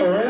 Oh.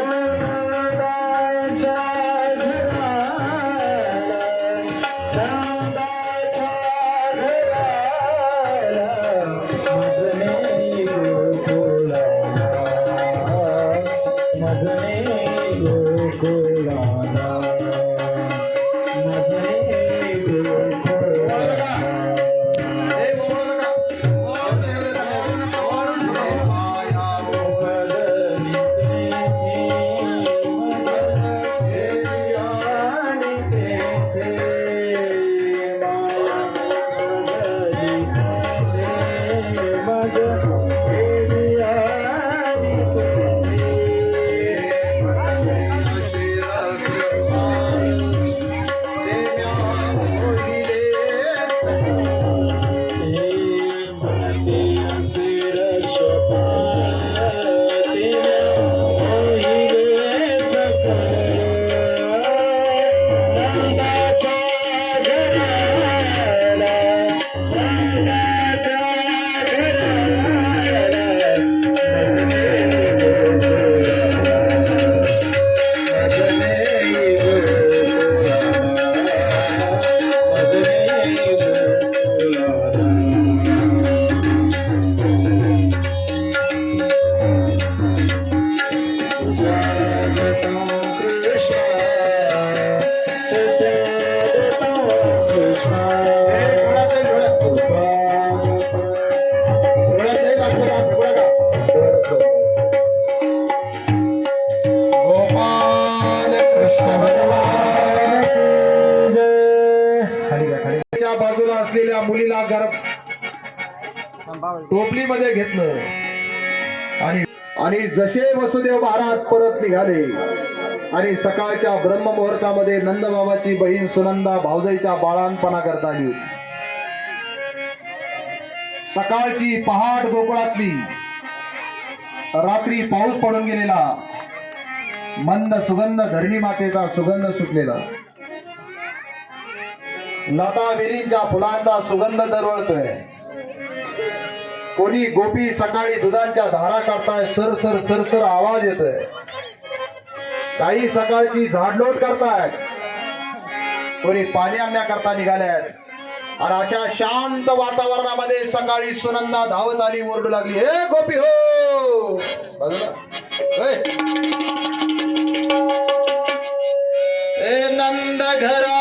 मुलीला गर्भ टोपलीमध्ये घेतलं. आणि आणि जसे वसुदेव महाराज परत निघाले आणि सकाळच्या ब्रह्ममुहूर्तामध्ये नंदबाबाची बहीण सुनंदा भावजईच्या बाळांपणा करता आली. सकाळची पहाट गोकुळातली रात्री पाऊस पडून गेलेला मंद सुगंध धरणी मातेचा सुगंध सुटलेला. लता विरींच्या फुलांचा सुगंध दरवळतोय. कोणी गोपी सकाळी दुधांच्या धारा काढताय सर सर सर सर आवाज येतोय. काही सकाळची झाडलोट करतायत. कोणी पाणी आणण्याकरता निघाल्यात. आणि अशा शांत वातावरणामध्ये सकाळी सुनंदा धावत आली ओरडू लागली हे गोपी हो! ए नंद घरा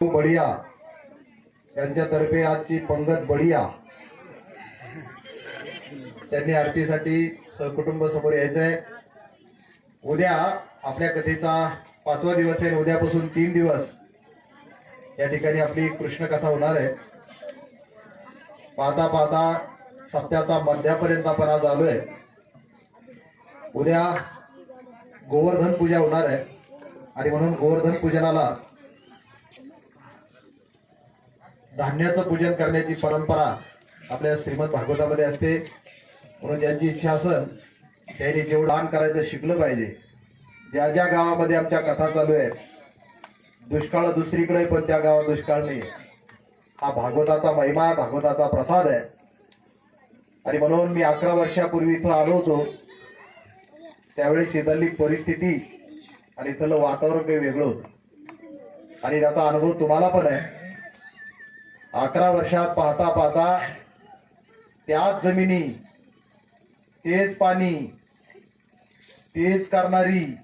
बढिया. त्यांच्यातर्फे आजची पंगत बढिया. त्यांनी आरतीसाठी सहकुटुंब समोर यायचंय. उद्या आपल्या कथेचा पाचवा दिवस आहे उद्यापासून तीन दिवस या ठिकाणी आपली कृष्ण कथा होणार आहे. पाहता पाहता सप्त्याचा मध्यापर्यंत आपण आज आलोय. उद्या गोवर्धन पूजा होणार आहे. आणि म्हणून गोवर्धन पूजनाला धान्याचं पूजन करण्याची परंपरा आपल्या श्रीमद भागवतामध्ये असते. म्हणून ज्यांची इच्छा असेल त्यांनी जेवढं दान करायचं शिकलं पाहिजे. ज्या ज्या गावामध्ये आमच्या कथा चालू आहेत दुष्काळ दुसरीकडे पण त्या गावात दुष्काळ नाही हा भागवताचा महिमा आहे भागवताचा प्रसाद आहे. आणि म्हणून मी अकरा वर्षापूर्वी इथं आलो होतो. त्यावेळी शेजारली परिस्थिती आणि इथलं वातावरण काही वेगळं होतं. आणि त्याचा अनुभव तुम्हाला पण आहे. अकरा वर्षात पाहता पाहता त्याच जमिनी तेच पाणी तेच करणारी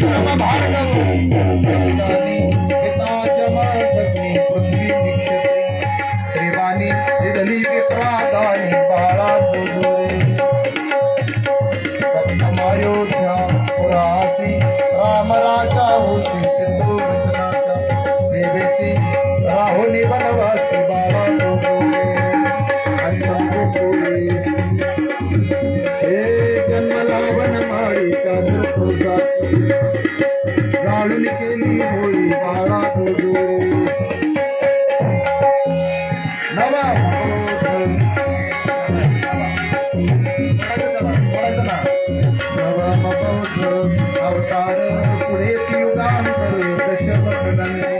شو ما بعرف अवतार पुढे युगांतर दशपथ